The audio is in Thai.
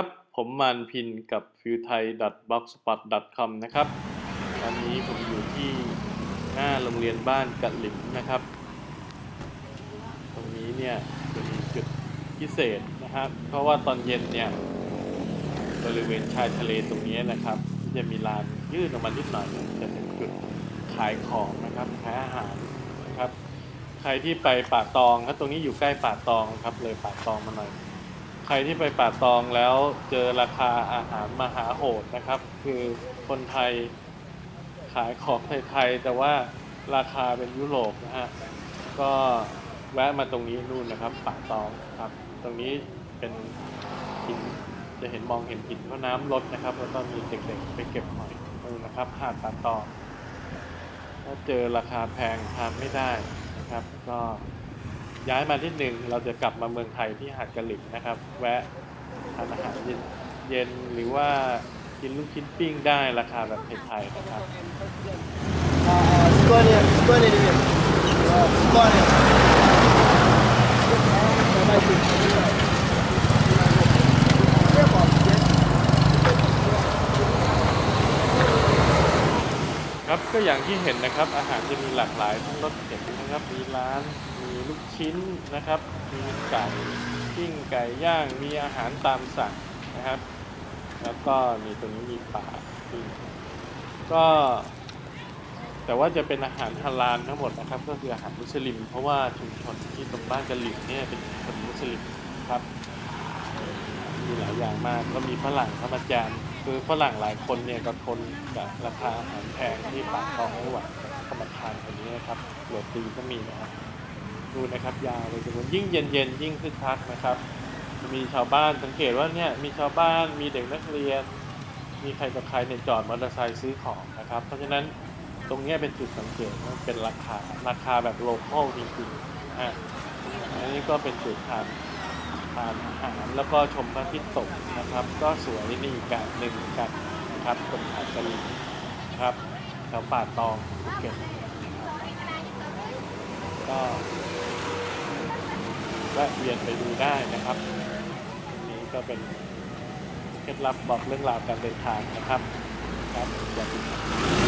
ครับ ผมมานพินกับ f i w t h a i b l o g s p o t c o m นะครับ ตอนนี้ผมอยู่ที่หน้าโรงเรียนบ้านกะหลิมนะครับ ตรงนี้เนี่ยจะมีจุดพิเศษนะครับ เพราะว่าตอนเย็นเนี่ยบริเวณชายทะเลตรงนี้นะครับ จะมีลานยื่นออกมานิดหน่อยจะเป็นจุดขายของนะครับขายอาหารนะครับ ใครที่ไปป่าตองครับตรงนี้อยู่ใกล้ป่าตองครับเลยป่าตองมาหน่อย ใครที่ไปป่าตองแล้วเจอราคาอาหารมหาโหดนะครับ คือคนไทยขายของไทยๆแต่ว่าราคาเป็นยุโรปนะฮะก็แวะมาตรงนี้นู่นนะครับป่าตองครับ ตรงนี้เป็นหินจะเห็นมองเห็นหินเพราะน้ำลดนะครับ แล้วก็มีเด็กๆไปเก็บหอยนู่นนะครับหาดป่าตองถ้าเจอราคาแพงทานไม่ได้นะครับ ก็ ย้ายมาที่หนึ่งเราจะกลับมาเมืองไทยที่หาดกะหลิบนะครับ แวะทานอาหารเย็นหรือว่ากินลูกชิ้นปิ้งได้ราคาแบบไทยนะครับ ก็อย่างที่เห็นนะครับ อาหารจะมีหลากหลายทั้งรสเผ็ดนะครับ มีร้าน มีลูกชิ้นนะครับ มีไก่ปิ้งไก่ย่าง มีอาหารตามสั่งนะครับ แล้วก็มีตรงนี้มีปลาปิ้งก็แต่ว่าจะเป็นอาหารฮาลาลทั้งหมดนะครับ ก็คืออาหารมุสลิม เพราะว่าชุมชนที่ตรงบ้านกะหลิมเนี่ยเป็นชุมชนมุสลิมครับ มีหลายอย่างมากก็มีฝรั่งเข้ามาจามคือฝรั่งหลายคนเนี่ยก็ทนกับราคาอาหารแพงที่ปากท้องไม่ไหวเข้ามาทานคนนี้นะครับโรตีก็มีนะครับดูนะครับยาวเลยจนยิ่งเย็นเย็นยิ่งคึกคักนะครับ มีชาวบ้านสังเกตว่าเนี่ยมีชาวบ้านมีเด็กนักเรียน มีใครต่อใครเนี่ยจอดมอเตอร์ไซค์ซื้อของนะครับ เพราะฉะนั้นตรงนี้เป็นจุดสังเกตว่าเป็นราคาราคาแบบโลคอลจริงๆนะฮะอันนี้ก็เป็นจุดทาน ทานอาหารแล้วก็ชมพระอาทิตย์ตกนะครับ ก็สวยนี่อีกแบบหนึ่งกันนะครับตรงหาดกะหรี่นครับแถวป่าตองภูเก็ตก็แวะเวียนไปดูได้นะครับนนี้ก็เป็นเคล็ดลับบอกเรื่องราวการเดินทางนะครับครับสวัสดีครับ